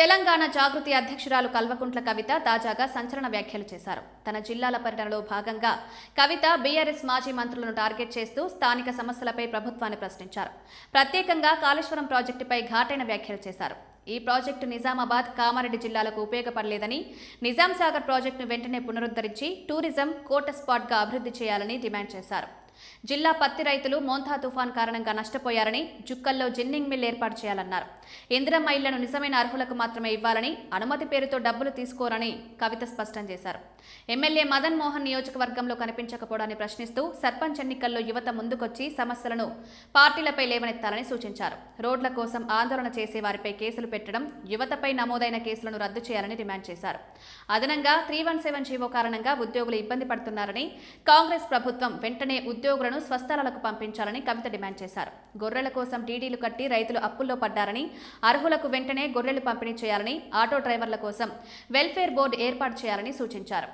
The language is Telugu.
తెలంగాణ జాగృతి అధ్యక్షురాలు కల్వకుంట్ల కవిత తాజాగా సంచలన వ్యాఖ్యలు చేశారు. తన జిల్లాల పర్యటనలో భాగంగా కవిత బీఆర్ఎస్ మాజీ మంత్రులను టార్గెట్ చేస్తూ స్థానిక సమస్యలపై ప్రభుత్వాన్ని ప్రశ్నించారు. ప్రత్యేకంగా కాళేశ్వరం ప్రాజెక్టుపై ఘాటైన వ్యాఖ్యలు చేశారు. ఈ ప్రాజెక్టు నిజామాబాద్ కామారెడ్డి జిల్లాలకు ఉపయోగపడలేదని నిజాం సాగర్ ప్రాజెక్టును వెంటనే పునరుద్ధరించి టూరిజం కోట స్పాట్గా అభివృద్ధి చేయాలని డిమాండ్ చేశారు. జిల్లా పత్తి రైతులు మోంతా తుఫాన్ కారణంగా నష్టపోయారని జుక్కల్లో జిన్నింగ్ మిల్ ఏర్పాటు చేయాలన్నారు. ఇందిరమ్మ ఇళ్ళను నిజమైన అర్హులకు మాత్రమే ఇవ్వాలని అనుమతి పేరుతో డబ్బులు తీసుకోరని కవిత స్పష్టం చేశారు. ఎమ్మెల్యే మదన్ మోహన్ నియోజకవర్గంలో కనిపించకపోవడాన్ని ప్రశ్నిస్తూ సర్పంచ్ ఎన్నికల్లో యువత ముందుకొచ్చి సమస్యలను పార్టీలపై లేవనెత్తాలని సూచించారు. రోడ్ల కోసం ఆందోళన చేసే వారిపై కేసులు పెట్టడం యువతపై నమోదైన కేసులను రద్దు చేయాలని డిమాండ్ చేశారు. అదనంగా త్రీ వన్ సెవెన్ జీవో కారణంగా ఉద్యోగులు ఇబ్బంది పడుతున్నారని కాంగ్రెస్ ప్రభుత్వం వెంటనే ఉద్యోగులను స్వస్థలాలకు పంపించాలని కవిత డిమాండ్ చేశారు. గొర్రెల కోసం టీడీలు కట్టి రైతులు అప్పుల్లో పడ్డారని అర్హులకు వెంటనే గొర్రెలు పంపిణీ చేయాలని ఆటో డ్రైవర్ల కోసం వెల్ఫేర్ బోర్డు ఏర్పాటు చేయాలని సూచించారు.